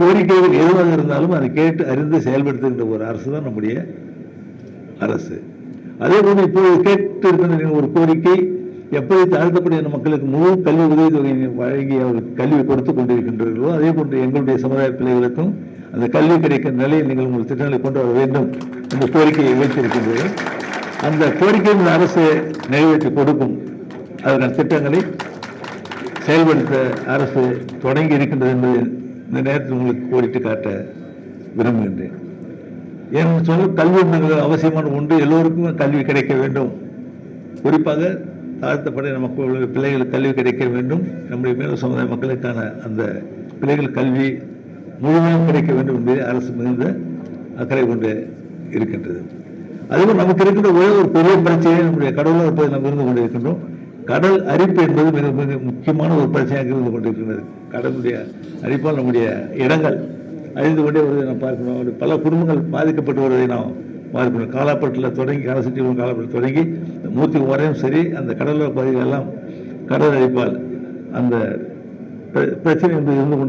கோரிக்கைகள் எதுவாக இருந்தாலும் அதை கேட்டு அறிந்து செயல்படுத்துகின்ற ஒரு அரசு தான் நம்முடைய அரசு. அதே போன்று இப்போது கேட்டு இருக்கின்ற ஒரு கோரிக்கை எப்படி தாழ்த்தப்பட்ட மக்களுக்கு முழு கல்வி உதவித்தொகை வழங்கி அவர்கள் கல்வி கொடுத்து கொண்டிருக்கின்றீர்களோ அதே போன்று எங்களுடைய சமுதாய பிள்ளைகளுக்கும் அந்த கல்வி கிடைக்கிற நிலையில் நீங்கள் உங்கள் திட்டங்களை கொண்டு வர வேண்டும் என்ற கோரிக்கையை வைத்திருக்கின்றீர்கள் அந்த கோரிக்கை இந்த அரசு நிறைவேற்றி கொடுக்கும். அதற்கான திட்டங்களை செயல்படுத்த அரசு தொடங்கி இருக்கின்றது என்பது இந்த நேரத்தில் உங்களுக்கு கோடிட்டு காட்ட விரும்புகின்றேன். ஏன்னு சொன்னால் கல்வி என்பது அவசியமான ஒன்று. எல்லோருக்கும் கல்வி கிடைக்க வேண்டும். குறிப்பாக தாழ்த்தப்பட்ட நமக்கு பிள்ளைகளுக்கு கல்வி கிடைக்க வேண்டும். நம்முடைய மேல் சமுதாய மக்களுக்கான அந்த பிள்ளைகள் கல்வி முழுமையாக கிடைக்க வேண்டும் என்பதை அரசு மிகுந்த அக்கறை கொண்டு இருக்கின்றது. அதுபோல் நமக்கு இருக்கின்ற ஒரே ஒரு பெரிய பிரச்சனையை நம்முடைய கடவுளாக இருப்பதை நாம் இருந்து கொண்டிருக்கின்றோம். கடல் அரிப்பு என்பது மிக மிக முக்கியமான ஒரு பிரச்சனையாக இருந்து கொண்டிருக்கிறது கடலுடைய அரிப்பால் நம்முடைய இடங்கள் அழிந்து கொண்டே வருவதை நாம் பார்க்கணும். பல குடும்பங்கள் பாதிக்கப்பட்டு வருவதை நாம் பார்க்கணும். காலாப்பட்டில் தொடங்கி காலசட்டி காலாப்பட்டில் தொடங்கி மூர்த்தி வரையும் சரி அந்த கடலோர பகுதிகளெல்லாம் கடல் அரிப்பால் அந்த பிர- பிரச்சனை என்பது இருந்து கொண்டு